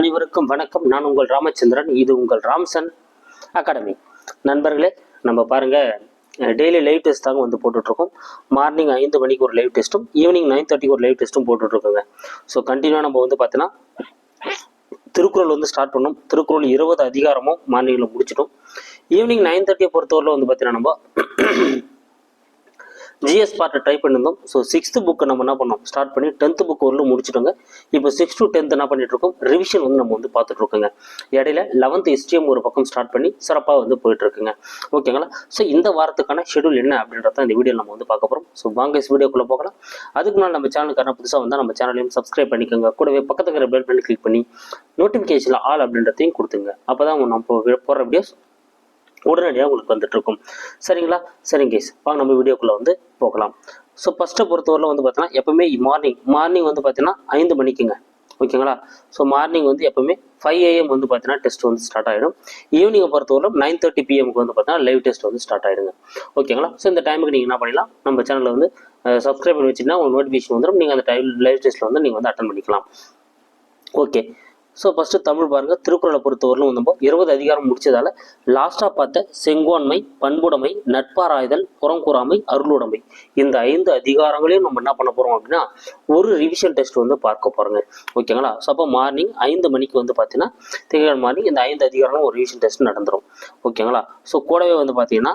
அனைவருக்கும் வணக்கம். நான் உங்கள் ராமச்சந்திரன். இது உங்கள் ராம்சன் அகாடமி. நண்பர்களே நம்ம பாருங்க டெய்லி லைவ் டெஸ்ட் தாங்க வந்து போட்டுட்ருக்கோம். மார்னிங் ஐந்து மணிக்கு ஒரு லைவ் டெஸ்ட்டும் ஈவினிங் நைன் தேர்ட்டிக்கு ஒரு லைவ் டெஸ்ட்டும் போட்டுட்ருக்கோங்க. ஸோ கண்டினியூவாக நம்ம வந்து பார்த்தீங்கன்னா திருக்குறள் வந்து ஸ்டார்ட் பண்ணோம். திருக்குறள் இருபது அதிகாரமும் மார்னிங்கில் முடிச்சிட்டோம். ஈவினிங் நைன் தேர்ட்டியை பொறுத்தவரையில் வந்து பார்த்தீங்கன்னா நம்ம ஜிஎஸ் பார்ட்டை ட்ரை பண்ணியிருந்தோம் ஸோ சிக்ஸ்த்து புக்கை நம்ம என்ன பண்ணோம்? ஸ்டார்ட் பண்ணி டென்த்து புக் வரலும் முடிச்சிட்டோங்க. இப்போ சிக்ஸ் டு டென்த் என்ன பண்ணிட்டு இருக்கோம்? ரிவிஷன் வந்து நம்ம வந்து பார்த்துட்டு இருக்கோங்க. இடையில லெவன்த் ஹிஸ்ட்ரியும் ஒரு பக்கம் ஸ்டார்ட் பண்ணி சிறப்பாக வந்து போயிட்டு இருக்குங்க. ஓகேங்களா ஸோ இந்த வாரத்துக்கான ஷெடியூல் என்ன அப்படின்றத இந்த வீடியோ நம்ம வந்து பார்க்க போகிறோம் ஸோ வாங்க இஸ் வீடியோக்குள்ளே போகலாம். அதுக்கு முன்னாடி நம்ம சேனலுக்கான புதுசாக வந்தால் நம்ம சேனலையும் சப்ஸ்கிரைப் பண்ணிக்கோங்க. கூடவே பக்கத்துக்கு பெல் பண்ணி கிளிக் பண்ணி நோட்டிஃபிகேஷனில் ஆல் அப்படின்றதையும் கொடுத்துங்க அப்போ தான் நம்ம போடுற வீடியோஸ் உடனடியாக உங்களுக்கு வந்துட்டு இருக்கும் சரிங்களா? சரிங்க கேஸ் வாங்க நம்ம வீடியோக்குள்ளே வந்து போகலாம். ஸோ ஃபஸ்ட்டை பொறுத்தவரையில் வந்து பார்த்தீங்கன்னா எப்பவுமே மார்னிங் மார்னிங் வந்து பார்த்தீங்கன்னா ஐந்து மணிக்குங்க. ஓகேங்களா? ஸோ மார்னிங் வந்து எப்பவுமே ஃபைவ் ஏஎம் வந்து பார்த்தீங்கன்னா டெஸ்ட் வந்து ஸ்டார்ட் ஆகிடும் ஈவினிங்கை பொறுத்தவரை நைன் தேர்ட்டி பிஎம்க்கு வந்து பார்த்தீங்கன்னா லைவ் டெஸ்ட் வந்து ஸ்டார்ட் ஆகிடுங்க ஓகேங்களா? ஸோ இந்த டைமுக்கு நீங்கள் என்ன பண்ணலாம் நம்ம சேனலில் வந்து சப்ஸ்கிரைப் பண்ணி வச்சுன்னா உங்களுக்கு நோட்டிஃபிகேஷன் வந்துடும். நீங்கள் அந்த டைம் லைவ் டெஸ்ட்டில் வந்து நீங்கள் வந்து அட்டன் பண்ணிக்கலாம். ஓகே ஸோ ஃபஸ்ட்டு தமிழ் பாருங்கள் திருக்குறளை பொறுத்தவரையிலும் நம்ம இருபது அதிகாரம் முடிச்சதால லாஸ்ட்டாக பார்த்த செங்கோன்மை பண்புடைமை நட்பாராய்தல் புறங்கூறாமை அருளுடைமை. இந்த ஐந்து அதிகாரங்களையும் நம்ம என்ன பண்ண போகிறோம் அப்படின்னா ஒரு ரிவிஷன் டெஸ்ட் வந்து பார்க்க போகிறோங்க ஓகேங்களா ஸோ அப்போ மார்னிங் ஐந்து மணிக்கு வந்து பார்த்தீங்கன்னா திங்கள் மார்னிங் இந்த ஐந்து அதிகாரங்களும் ஒரு ரிவிஷன் டெஸ்ட் நடந்துடும் ஓகேங்களா ஸோ கூடவே வந்து பார்த்தீங்கன்னா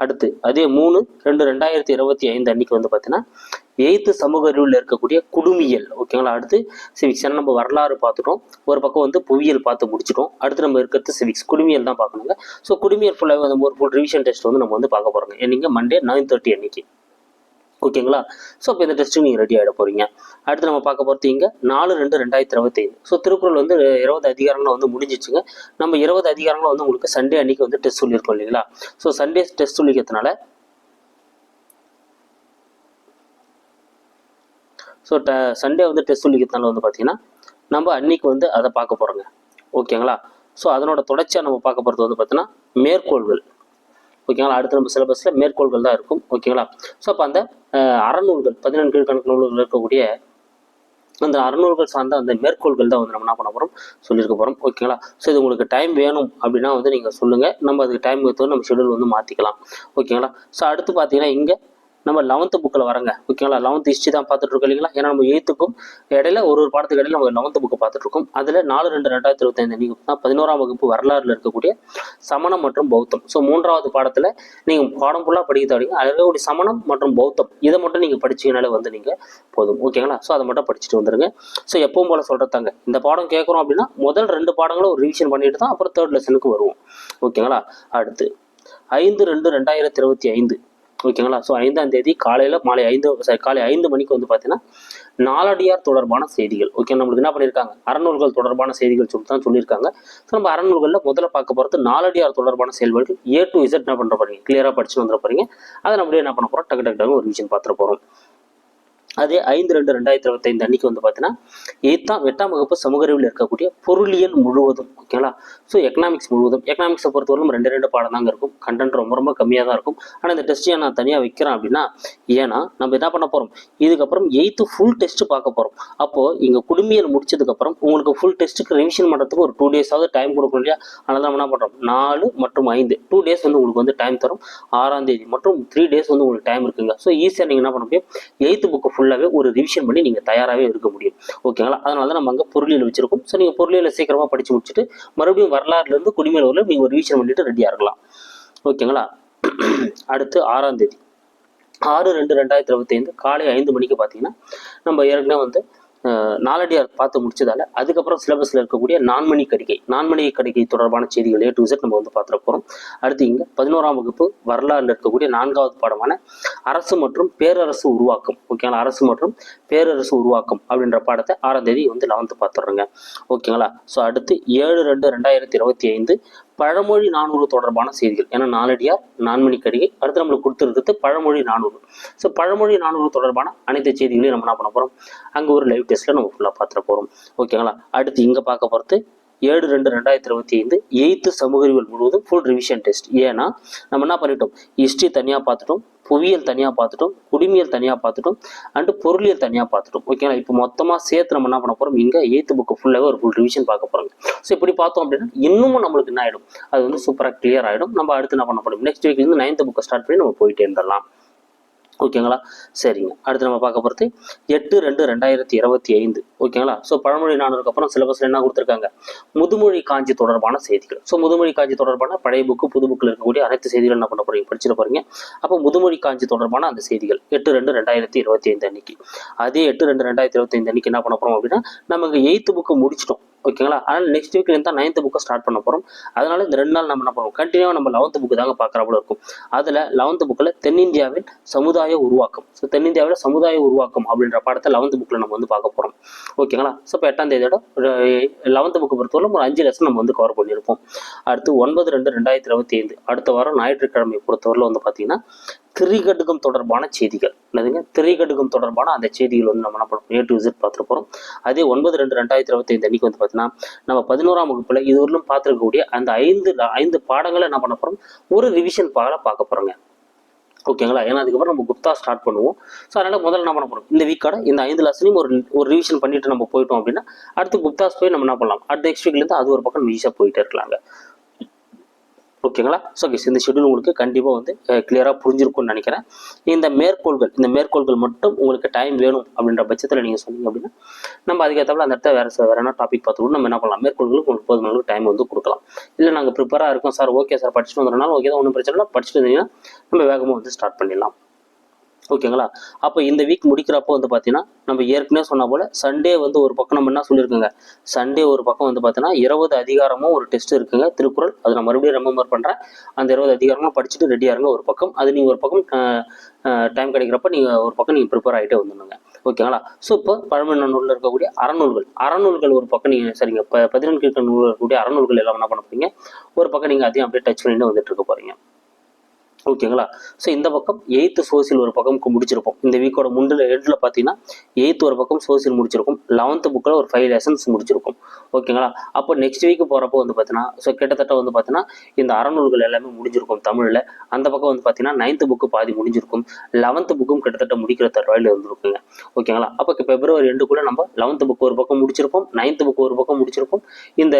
அடுத்து அதே மூணு ரெண்டு ரெண்டாயிரத்தி இருபத்தி ஐந்து அன்னைக்கு வந்து பார்த்தீங்கன்னா எய்த்து சமூக அறிவில் இருக்கக்கூடிய குடுமியல் ஓகேங்களா அடுத்து சிவிக்ஸ் ஏன்னா நம்ம வரலாறு பார்த்துட்டோம். ஒரு பக்கம் வந்து புவியியல் பார்த்து முடிச்சிட்டோம். அடுத்து நம்ம இருக்கிறது சிவிக்ஸ் குடுமியல் தான் பார்க்கணுங்க ஸோ குடுமியல் ஃபுல்லாக வந்து ஒரு ஃபுல் ரிவிஷன் டெஸ்ட் வந்து நம்ம வந்து பார்க்க போகிறோங்க என்னைக்கு? மண்டே நைன் தேர்ட்டி அன்னைக்கு. ஓகேங்களா ஸோ இப்போ இந்த டெஸ்ட்டு நீங்கள் ரெடி ஆகிட போகிறீங்க அடுத்து நம்ம பார்க்க போகிறது இங்கே நாலு ரெண்டு ரெண்டாயிரத்தி இருபத்தைந்து. ஸோ திருக்குறள் வந்து இருபது அதிகாரங்களும் வந்து முடிஞ்சிச்சுங்க. நம்ம இருபது அதிகாரங்களும் வந்து உங்களுக்கு சண்டே அன்னைக்கு வந்து டெஸ்ட் சொல்லியிருக்கோம் இல்லைங்களா? ஸோ சண்டே டெஸ்ட் சொல்லிக்கிறதுனால ஸோ ட சண்டே வந்து டெஸ்ட் சொல்லிக்கிறதுனால வந்து பார்த்தீங்கன்னா நம்ம அன்னைக்கு வந்து அதை பார்க்க போகிறோங்க ஓகேங்களா ஸோ அதனோட தொடர்ச்சியாக நம்ம பார்க்க போகிறது வந்து பார்த்தீங்கன்னா மேற்கோள்கள். ஓகேங்களா அடுத்து நம்ம சிலபஸில் மேற்கோள்கள் தான் இருக்கும். ஓகேங்களா ஸோ அப்போ அந்த அறநூல்கள் பதினெண்டு கீழ்கணக்கு நூல்கள் இருக்கக்கூடிய அந்த அறநூல்கள் சார்ந்த அந்த மேற்கோள்கள் தான் வந்து நம்ம என்ன பண்ண போகிறோம் சொல்லியிருக்க போகிறோம் ஓகேங்களா ஸோ இது உங்களுக்கு டைம் வேணும் அப்படின்னா வந்து நீங்கள் சொல்லுங்கள் நம்ம அதுக்கு டைம் எடுத்து நம்ம ஷெடியூல் வந்து மாற்றிக்கலாம் ஓகேங்களா ஸோ அடுத்து பார்த்தீங்கன்னா இங்கே நம்ம லெவன்த்து புக்கில் வரங்க ஓகேங்களா லெவன்த் ஹிஸ்ட்ரி தான் பார்த்துட்டு இருக்கோம் இல்லைங்களா? ஏன்னா நம்ம எய்த்துக்கும் இடையில ஒரு ஒரு பாடத்துக்கு இடையில நம்ம லெவன்த்து புக்கு பார்த்துட்டு இருக்கோம். அதில் நாலு ரெண்டு ரெண்டாயிரத்தி இருபத்தைந்து நீங்கள் தான் பதினோராம் வகுப்பு வரலாறுல இருக்கக்கூடிய சமணம் மற்றும் பௌத்தம். ஸோ மூன்றாவது பாடத்தில் நீங்கள் பாடம் ஃபுல்லாக படிக்க தொடங்கி அதில் இருக்கக்கூடிய சமணம் மற்றும் பௌத்தம் இதை மட்டும் நீங்கள் படிச்சீங்கனாலே வந்து நீங்கள் போதும். ஓகேங்களா ஸோ அதை மட்டும் படிச்சுட்டு வந்துருங்க. ஸோ எப்பவும் போல சொல்கிறதாங்க இந்த பாடம் கேட்குறோம் அப்படின்னா முதல் ரெண்டு பாடங்களும் ஒரு ரிவிஷன் பண்ணிட்டு தான் அப்புறம் தேர்ட் லெசனுக்கு வருவோம். ஓகேங்களா அடுத்து ஐந்து ரெண்டு ரெண்டாயிரத்தி இருபத்தி ஐந்து. ஓகேங்களா? ஸோ ஐந்தாம் தேதி காலையில் மாலை ஐந்து சாரி காலை ஐந்து மணிக்கு வந்து பார்த்தீங்கன்னா நாலடியார் தொடர்பான செய்திகள். ஓகே நம்மளுக்கு என்ன பண்ணியிருக்காங்க அறநூல்கள் தொடர்பான செய்திகள் சொல்லி தான் சொல்லியிருக்காங்க. ஸோ நம்ம அறநூல்களில் முதல்ல பார்க்க போகிறது நாலடியார் தொடர்பான செயல்பாடுகள். ஏ டு இசட் என்ன பண்ணுற போறீங்க? கிளியராக படிச்சு வந்துட போறீங்க. அதை நம்மளே என்ன பண்ண போகிறோம் டக்கு டக்கு டக்கு ஒரு விஷயம் பார்த்துட்டு போகிறோம் அதே ஐந்து ரெண்டு ரெண்டாயிரத்தி இருபத்தைந்து அன்னைக்கு வந்து பார்த்தீங்கன்னா எட்டாம் எட்டாம் வகுப்பு சமூக அறிவில் இருக்கக்கூடிய பொருளியல் முழுவதும் ஓகேங்களா ஸோ எக்கனாமிக்ஸ் முழுவதும் எக்கனாமிக்ஸை பொறுத்தவரைக்கும் ரெண்டு ரெண்டு பாடம் தாங்க இருக்கும். கண்டென்ட் ரொம்ப ரொம்ப கம்மியாக தான் இருக்கும். ஆனால் இந்த டெஸ்ட் நான் தனியாக வைக்கிறேன் அப்படின்னா ஏன்னா நம்ம என்ன பண்ண போகிறோம் இதுக்கப்புறம் எயித்து ஃபுல் டெஸ்ட் பார்க்க போகிறோம் அப்போது இங்கே குடும்பியல் முடிச்சதுக்கப்புறம் உங்களுக்கு ஃபுல் டெஸ்ட்டுக்கு ரிவிஷன் பண்ணுறதுக்கு ஒரு டூ டேஸாவது டைம் கொடுக்கணும் இல்லையா? அதனால நம்ம என்ன பண்ணுறோம் நாலு மற்றும் ஐந்து. டூ டேஸ் வந்து உங்களுக்கு வந்து டைம் தரும். ஆறாம் தேதி மற்றும் த்ரீ டேஸ் வந்து உங்களுக்கு டைம் இருக்குங்க. ஸோ ஈஸியாக நீங்கள் என்ன பண்ண முடியும்? எயித்து புக்கு ஃபுல்லாகவே ஒரு ரிவிஷன் பண்ணி நீங்கள் தயாராகவே இருக்க முடியும். ஓகேங்களா அதனால தான் நம்ம அங்கே பொருளியல் வச்சிருக்கோம். ஸோ நீங்கள் பொருளியல் சீக்கிரமாக படித்து முடிச்சுட்டு மறுபடியும் வரலாறுலேருந்து குடிமையில் நீங்கள் ஒரு ரிவிஷன் பண்ணிட்டு ரெடியாக இருக்கலாம். ஓகேங்களா அடுத்து ஆறாம் தேதி. ஆறு ரெண்டு ரெண்டாயிரத்தி இருபத்தைந்து காலை ஐந்து மணிக்கு பார்த்தீங்கன்னா நம்ம ஏற்கனவே வந்து நாலடியார் பார்த்து முடிச்சதால அதுக்கப்புறம் சிலபஸில் இருக்கக்கூடிய நான்மணி கடிகை நான்மணி கடிகை தொடர்பான செய்திகள் ஏ டு Z நம்ம வந்து பார்த்துட போகிறோம் அடுத்து இங்கே பதினோராம் வகுப்பு வரலாறுல இருக்கக்கூடிய நான்காவது பாடமான அரசு மற்றும் பேரரசு உருவாக்கம். ஓகேங்களா அரசு மற்றும் பேரரசு உருவாக்கம் அப்படின்ற பாடத்தை ஆறாம் தேதி வந்து லெவன்த்து பார்த்துடுறோங்க. ஓகேங்களா ஸோ அடுத்து ஏழு ரெண்டு ரெண்டாயிரத்தி இருபத்தி ஐந்து பழமொழி நானூறு தொடர்பான செய்திகள். ஏன்னா நாலடியார் நான்மணி கடிகை அடுத்து நம்மளுக்கு கொடுத்துருக்கிறது பழமொழி நானூறு. ஸோ பழமொழி நானூறு தொடர்பான அனைத்து செய்திகளையும் நம்ம என்ன பண்ண போகிறோம் அங்கே ஒரு லைவ் டெஸ்ட்டில் நம்ம ஃபுல்லாக பார்த்துட போகிறோம் ஓகேங்களா அடுத்து இங்கே பார்க்க போகிறது ஏழு ரெண்டு ரெண்டாயிரத்தி இருபத்தி ஐந்து எயித்து சமூக அறிவியல் முழுவதும் ஃபுல் ரிவிஷன் டெஸ்ட் ஏன்னா நம்ம என்ன பண்ணிட்டோம்? ஹிஸ்ட்ரி தனியாக பார்த்துட்டோம். புவியியல் தனியாக பார்த்துட்டோம் குடிமியல் தனியாக பார்த்துட்டோம் அண்டு பொருளியல் தனியாக பார்த்துட்டோம். ஓகேங்களா இப்போ மொத்தமாக சேர்த்து நம்ம என்ன பண்ண போகிறோம் இங்கே எயித்து புக்கு ஃபுல்லாகவே ஒரு ஃபுல் ரிவிஷன் பார்க்க போகிறோம் ஸோ இப்படி பார்த்தோம் அப்படின்னா இன்னமும் நம்மளுக்கு என்ன ஆகிடும் அது வந்து சூப்பராக கிளியர் ஆகிடும் நம்ம அடுத்து என்ன பண்ண போகிறோம் நெக்ஸ்ட் வீக்லேருந்து நைன்த் புக்கை ஸ்டார்ட் பண்ணி நம்ம போயிட்டே இருந்துடலாம். ஓகேங்களா சரிங்க. அடுத்து நம்ம பார்க்க போகிறது எட்டு ரெண்டு ரெண்டாயிரத்தி இருபத்தி ஐந்து. ஓகேங்களா? ஸோ பழமொழி நானூறுக்கு அப்புறம் சிலபஸில் என்ன கொடுத்துருக்காங்க? முதுமொழி காஞ்சி தொடர்பான செய்திகள். ஸோ முதுமொழி காஞ்சி தொடர்பான பழைய புக்கு புது புக்கில் இருக்கக்கூடிய அனைத்து செய்திகள் என்ன பண்ண போறீங்க? படிச்சுட்டு போறீங்க. அப்போ முதுமொழி காஞ்சி தொடர்பான அந்த செய்திகள். எட்டு ரெண்டு ரெண்டாயிரத்தி இருபத்தி ஐந்து அன்னைக்கு. அதே எட்டு ரெண்டு ரெண்டாயிரத்தி இருபத்தி ஐந்து அன்னைக்கு என்ன பண்ண போறோம் அப்படின்னா நமக்கு எயித்து புக்கு முடிச்சிட்டோம். ஓகேங்களா? அதனால் நெக்ஸ்ட் வீக்ல தான் நைன்த் புக்கை ஸ்டார்ட் பண்ண போகிறோம் அதனால இந்த ரெண்டு நாள் நம்ம என்ன பண்ணுவோம்? கண்டினியூவாக நம்ம லெவன்த் புக்கு தாங்க பார்க்குற இருக்கும். அதில் லெவன்த் புக்கில் தென்னிந்தியாவின் சமுதாய உருவாக்கம். ஸோ தென்னிந்தியாவில் சமுதாய உருவாக்கம் அப்படின்ற பாடத்தை லெவன்த் புக்கில் நம்ம வந்து பார்க்க போகிறோம் ஓகேங்களா? ஸோ இப்போ எட்டாம் தேதியோட லெவன்த் புக்கு பொறுத்தவரை ஒரு அஞ்சு லெசன் நம்ம வந்து கவர் பண்ணியிருப்போம். அடுத்து ஒன்பது ரெண்டு ரெண்டாயிரத்தி இருபத்தி ஐந்து. அடுத்த வாரம் ஞாயிற்றுக்கிழமை பொறுத்தவரையில் வந்து பார்த்தீங்கன்னா திரிகடுகம் தொடர்பான செய்திகள். என்னதுங்க? திரிகடுகம் தொடர்பான அந்த செய்திகள் வந்து நம்ம என்ன பண்ணுவோம் ஏ டு விசிட் பார்த்துட்டு போகிறோம் அதே ஒன்பது ரெண்டு ரெண்டாயிரத்தி இருபத்தி ஐந்து அன்னைக்கு வந்து பார்த்தீங்கன்னா நம்ம பதினோராம் வகுப்பில் இதுவரையிலும் பார்த்துருக்கக்கூடிய அந்த ஐந்து ஐந்து பாடங்களை என்ன பண்ண போகிறோம் ஒரு ரிவிஷன் பாடலை பார்க்க போகிறோங்க ஓகேங்களா ஏன்னா அதுக்கப்புறம் நம்ம குப்தா ஸ்டார்ட் பண்ணுவோம். ஸோ அதனால் முதல்ல என்ன பண்ண போகிறோம் இந்த வீக்கோட இந்த ஐந்து லெசனையும் ஒரு ஒரு ரிவிஷன் பண்ணிட்டு நம்ம போயிட்டோம் அப்படின்னா அடுத்து குப்தாஸ் போய் நம்ம என்ன பண்ணலாம்? அடுத்த நெக்ஸ்ட் வீக்லேருந்து அது ஒரு பக்கம் ஈஸியாக போயிட்டே இருக்கலாங்க. ஓகேங்களா? ஸோ கேஸ் இந்த ஷெடியூல் உங்களுக்கு கண்டிப்பாக வந்து கிளியராக புரிஞ்சிருக்கும்னு நினைக்கிறேன். இந்த மேற்கோள்கள் இந்த மேற்கோள்கள் மட்டும் உங்களுக்கு டைம் வேணும் அப்படின்ற பட்சத்தில் நீங்கள் சொன்னீங்க அப்படின்னா நம்ம அதுக்கேற்றப்பல அந்த இடத்த வேறு வேறு என்ன டாபிக் பார்த்துக்கணும் நம்ம என்ன பண்ணலாம்? மேற்கோள்களுக்கு உங்களுக்கு போதுமான டைம் வந்து கொடுக்கலாம். இல்லை நாங்கள் ப்ரிப்பராக இருக்கோம் சார் ஓகே சார் படிச்சுட்டு வந்துடுறனால ஓகே தான். ஒன்றும் பிரச்சனை இல்லை. படிச்சுட்டு வந்தீங்கன்னா நம்ம வேகமாக வந்து ஸ்டார்ட் பண்ணிடலாம். ஓகேங்களா? அப்போ இந்த வீக் முடிக்கிறப்போ வந்து பார்த்தீங்கன்னா நம்ம ஏற்கனவே சொன்ன போல் சண்டே வந்து ஒரு பக்கம் நம்ம என்ன சொல்லியிருக்கோங்க சண்டே ஒரு பக்கம் வந்து பார்த்தீங்கன்னா இருபது அதிகாரமும் ஒரு டெஸ்ட் இருக்குங்க. திருக்குறள். அதை நான் மறுபடியும் ரெமெம்பர் பண்ணுறேன் அந்த இருபது அதிகாரமும் படிச்சுட்டு ரெடியாக இருங்க ஒரு பக்கம். அது நீங்கள் ஒரு பக்கம் டைம் கிடைக்கிறப்ப நீங்கள் ஒரு பக்கம் நீங்கள் ப்ரிப்பேர் ஆகிட்டே வந்துடுங்க ஓகேங்களா? ஸோ இப்போ பழமையான நூலில் இருக்கக்கூடிய அறநூல்கள். அறநூல்கள் ஒரு பக்கம் நீங்கள் சரிங்க. இப்போ பதினெண்டு நூலில் இருக்கக்கூடிய அறநூல்கள் எல்லாம் என்ன பண்ண போகிறீங்க ஒரு பக்கம் நீங்கள் அதையும் அப்படியே டச் பண்ணிட்டு வந்துட்டு இருக்க போகிறீங்க ஓகேங்களா ஸோ இந்த பக்கம் எயித்து சோசியல் ஒரு பக்கம் முடிச்சிருப்போம். இந்த வீக்கோட முண்டில் ஹெட்டில் பார்த்தீங்கன்னா எயித்து ஒரு பக்கம் சோசியல் முடிச்சிருக்கும். லெவன்த்து புக்கில் ஒரு ஃபைவ் லெசன்ஸ் முடிச்சிருக்கும். ஓகேங்களா அப்போ நெக்ஸ்ட் வீக் போகிறப்போ வந்து பார்த்தீங்கன்னா ஸோ கிட்டத்தட்ட வந்து பார்த்தீங்கன்னா இந்த அறநூல்கள் எல்லாமே முடிஞ்சிருக்கும் தமிழில். அந்த பக்கம் வந்து பார்த்தீங்கன்னா நைன்த்து புக்கு பாதி முடிஞ்சிருக்கும். லெவன்த்து புக்கும் கிட்டத்தட்ட முடிக்கிற தருவாயில் இருந்திருக்குங்க. ஓகேங்களா அப்போ பிப்ரவரி ரெண்டுக்குள்ளே நம்ம லெவன்த்து புக் ஒரு பக்கம் முடிச்சிருப்போம். நைன்த்து புக்கு ஒரு பக்கம் முடிச்சிருப்போம். இந்த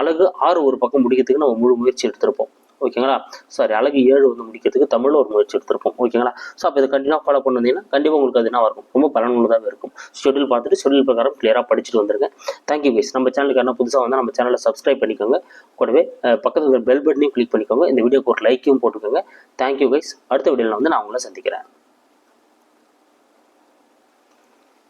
அழகு ஆறு ஒரு பக்கம் முடிக்கிறதுக்கு நம்ம முழு முயற்சி எடுத்திருப்போம். ஓகேங்களா? சாரி அழகு ஏழு வந்து முடிக்கிறதுக்கு தமிழில் ஒரு முயற்சி எடுத்திருப்போம். ஓகேங்களா? ஸோ அப்போ இதை கண்டினியூ ஃபாலோ பண்ணிருந்தீங்கன்னா கண்டிப்பாக உங்களுக்கு அது என்ன இருக்கும் ரொம்ப பலனுள்ளதாக இருக்கும். ஷெடியூல் பார்த்துட்டு ஷெடியூல் பிரகாரம் கிளியராக படிச்சுட்டு வந்திருக்கேன் தேங்க்யூ கைஸ் நம்ம சேனலுக்கு என்ன புதுசாக வந்தால் நம்ம சேனலை சப்ஸ்கிரைப் பண்ணிக்கோங்க. கூடவே பக்கத்தில் பெல் பட்டனையும் கிளிக் பண்ணிக்கோங்க. இந்த வீடியோக்கு ஒரு லைக்கையும் போட்டுக்கோங்க. தேங்க்யூ கைஸ் அடுத்த வீடியோவில் வந்து நான் உங்களை சந்திக்கிறேன்.